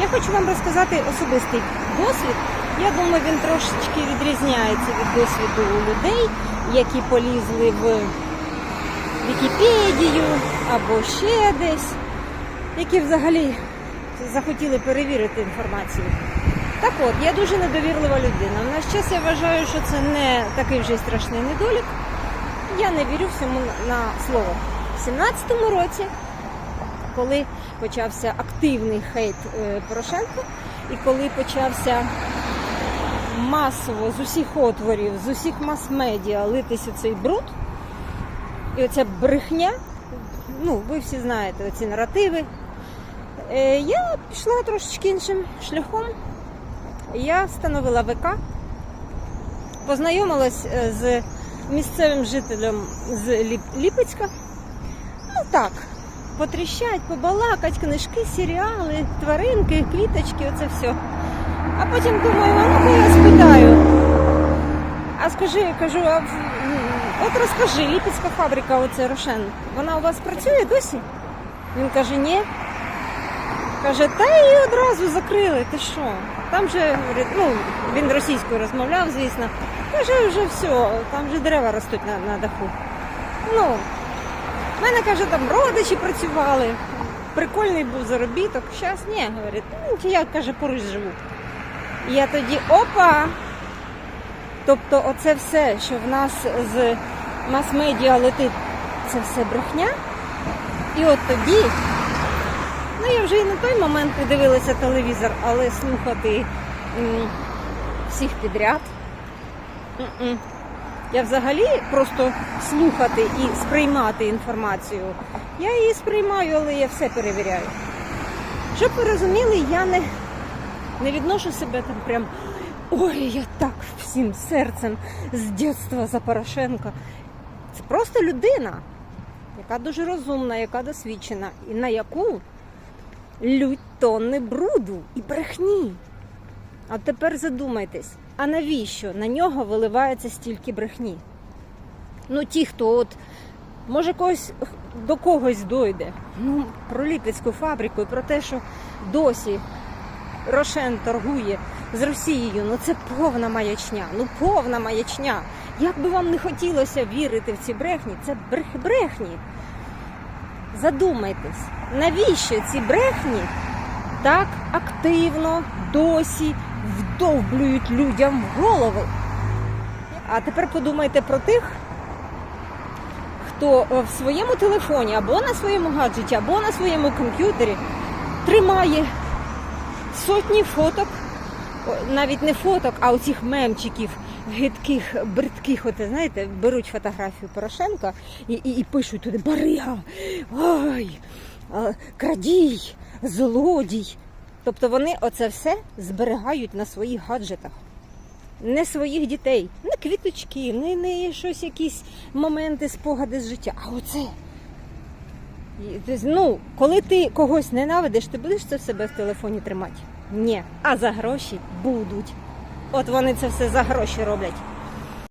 Я хочу вам розказати особистий досвід. Я думаю, він трошечки відрізняється від досвіду людей, які полізли в Вікіпедію або ще десь, які взагалі захотіли перевірити інформацію. Так от, я дуже недовірлива людина. В наш час я вважаю, що це не такий вже страшний недолік. Я не вірю всьому на слово. У 17-му році, коли почався активний хейт е, Порошенка, і коли почався масово з усіх отворів, з усіх мас-медіа литися цей бруд, і оця брехня, ну, ви всі знаєте ці наративи. Е, Я пішла трошечки іншим шляхом. Я встановила ВК, познайомилась е, з місцевим жителем з Ліпецька. Ну так, потріщать, побалакать, книжки, серіали, тваринки, квіточки, оце все. А потім думаю, а ну-ка я спитаю. А скажи, кажу, а от розкажи, Ліпецька фабрика, оце Рошен, вона у вас працює досі? Він каже, ні. Каже, та її одразу закрили, ти що? Там же, ну, він російською розмовляв, звісно. Каже, вже все, там вже дерева ростуть на, на даху. Ну, в мене, каже, там родичі працювали. Прикольний був заробіток. Зараз ні, говорить, ну, я, каже, поруч живу. Я тоді опа. Тобто, оце все, що в нас з мас-медіа летить, це все брехня. І от тоді, ну я вже і на той момент не дивилася телевізор, але слухати м, всіх підряд. м-м. Я взагалі просто слухати і сприймати інформацію. Я її сприймаю, але я все перевіряю. Щоб ви розуміли, я не, не відношу себе там прям. Ой, я так всім серцем з дитинства за Порошенка. Це просто людина, яка дуже розумна, яка досвідчена, і на яку лють тонни бруду і брехні. А тепер задумайтесь, а навіщо на нього виливається стільки брехні? Ну, ті, хто от може когось до когось дойде. Ну, про Ліпецьку фабрику і про те, що досі Рошен торгує з Росією, ну це повна маячня. Ну повна маячня. Як би вам не хотілося вірити в ці брехні, це брех брехні. Задумайтесь, навіщо ці брехні так активно досі вдовблюють людям в голови? А тепер подумайте про тих, хто е, в своєму телефоні або на своєму гаджеті, або на своєму комп'ютері тримає сотні фоток, навіть не фоток, а оцих мемчиків гидких, бридких, от, знаєте, беруть фотографію Порошенка і, і, і пишуть туди Барига, ой, крадій, злодій. Тобто вони оце все зберігають на своїх гаджетах. Не своїх дітей, не квіточки, не, не щось, якісь моменти, спогади з життя. А оце. Ну, коли ти когось ненавидиш, ти будеш це в себе в телефоні тримати? Ні. А за гроші будуть. От вони це все за гроші роблять.